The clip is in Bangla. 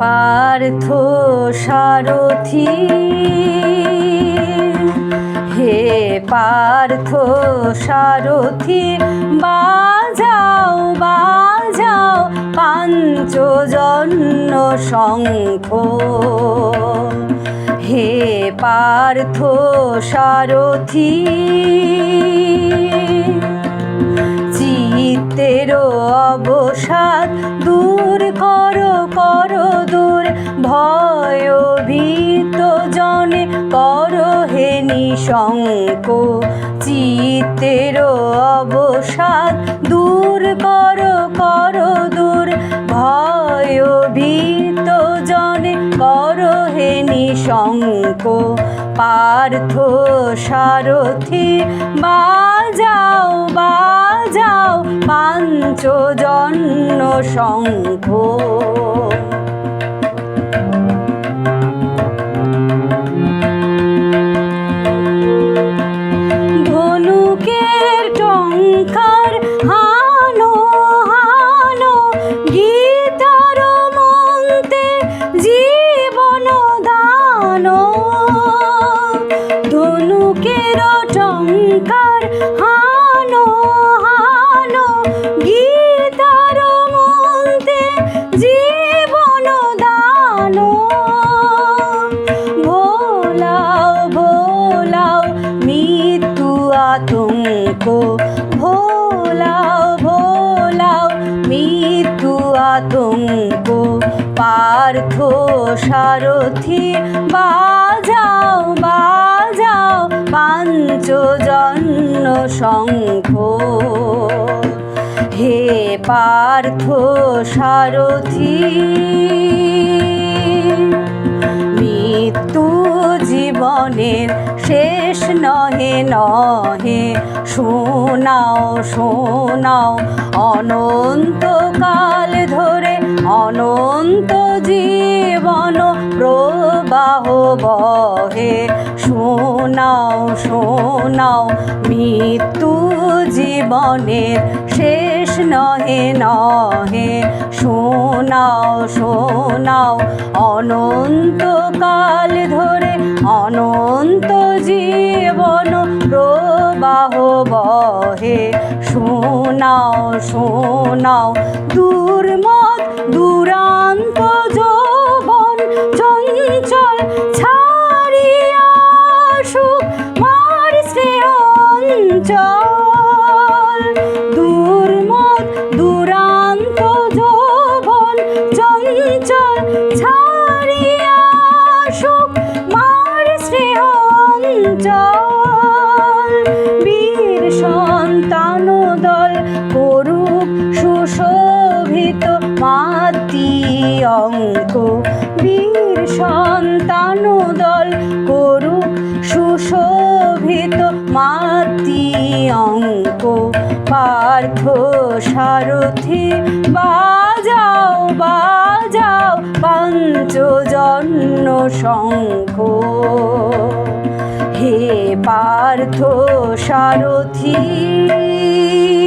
পার্থ সারথি। হে পার্থ সারথি বাজাও বাজাও পাঞ্চজন্য শঙ্খ। হে পার্থ সারথি চিত্তের অবসাদ দূর করো করো দূর। ভয় ভীত জনে করো হে নিশঙ্ক চিত্তের অবসাদ দূর করো করো দূর। ভয় ভীত জনে করো হে নিশঙ্ক পার্থ সারথি, বাজাও বাজাও। পাঞ্চজন্য শঙ্খ। ধনুকের টঙ্কার আতঙ্ক ভোলাও ভোলাও মৃত্যু আতঙ্ক পার্থ সারথি বাজাও বাজাও পাঞ্চজন্য শঙ্খ হে পার্থ সারথি জীবনের শেষ নহে নহে। শোনাও শোনাও। অনন্তকাল ধরে অনন্ত জীবন প্রবাহ বহে। শোনাও শোনাও। মৃত্যু জীবনের শেষ নহে নহে। শোনাও শোনাও। অনন্তকাল ধরে অনন্ত জীবন প্রবাহ বহে। শোনাও শোনাও দুর্মত দুরান্ত যৌবন চঞ্চল ছাড়িয়া সুখ মার অঞ্চল। সন্তান করুক সুশোভিত মাতি অঙ্ক। বীর সন্তান দল করুক সুশোভিত মাতি অঙ্ক। পার্থ সারথি, বাজাও বাজাও, পঞ্চজন্য শঙ্খ। পার্থ সারথি।